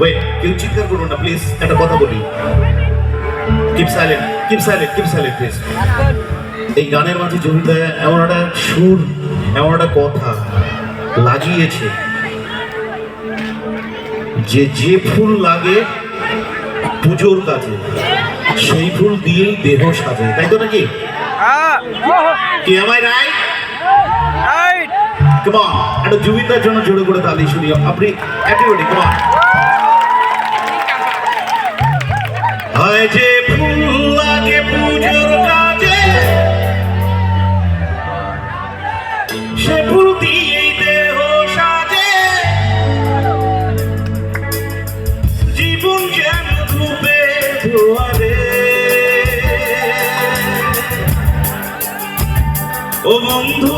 Wait কেউ চিৎকার করুন না প্লিজ একটা কথা বলি keep silent keep silent keep silent please এই গানের মাঝে জমিদা এমন একটা সুর এমন একটা কথা লাগিয়েছে। যে যে ফুল লাগে পুজোর কাজে সেই ফুল দিয়েই দেহ সাজে তাই তো নাকি? কি আমায় রায় কেমন একটা জুবিনদার জন্য জোরে করে তালি শুনি। আপনি একেবারে কেমন যে ফুল লাগে পুজোর কাজে, সে ফুল দিয়েই দেহ সাজে। জীবন যেন ধূপে ধোয়ারে ও বন্ধু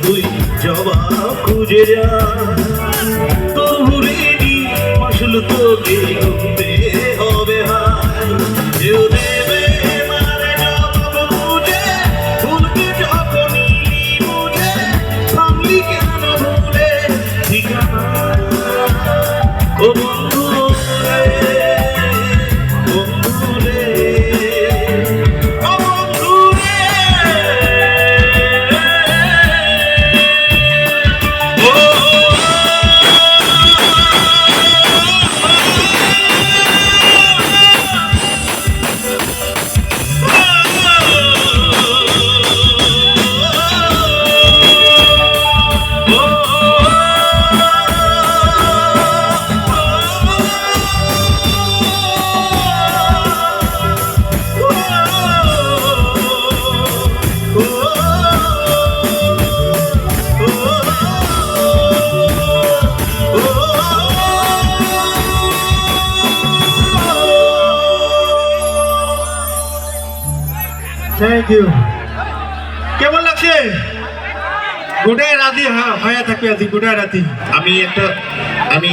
শুধুই জবাব খুঁজে যা তবু রেডি আসল তোকে হবে হায়। কেউ দেবে ঠিকানা? থ্যাংক ইউ কেমন লাগছে? গোটায় রাতি হ্যাঁ হয়ে থাকবে আজকে গোটায় রাতি আমি একটা আমি